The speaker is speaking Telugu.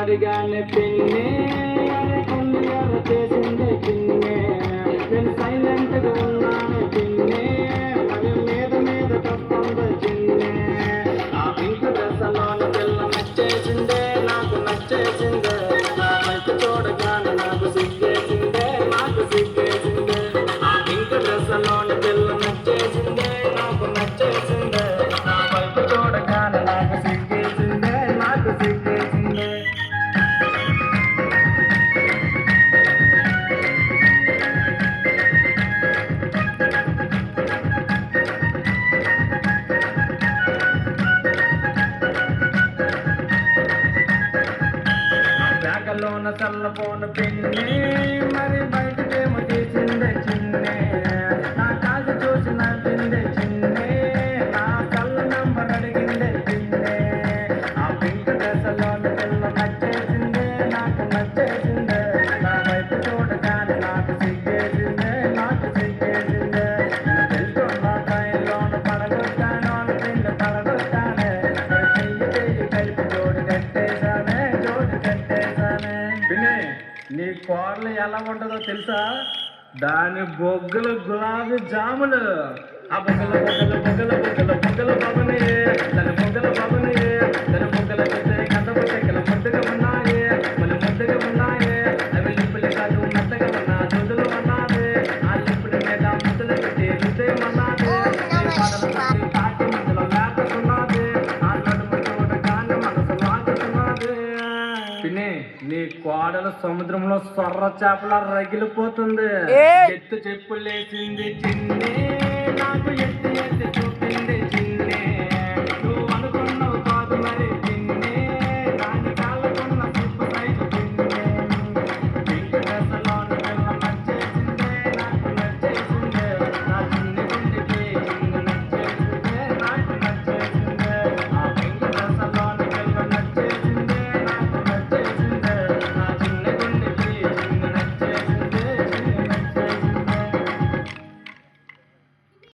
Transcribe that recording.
అడిగాన్ని పిన్ని చేసింది పిన్ని? போன சொல்ல போன பெண்ணே కోడలు ఎలా ఉంటుందో తెలుసా? దాని బొగ్గులు గులాబీ జాములు. ఆ బొగ్గులు. కాదు సముద్రంలో సొర్ర చేపల రగిలిపోతుంది. ఎత్తు చెప్పులేసింది చిన్నే నాకు ఎత్తు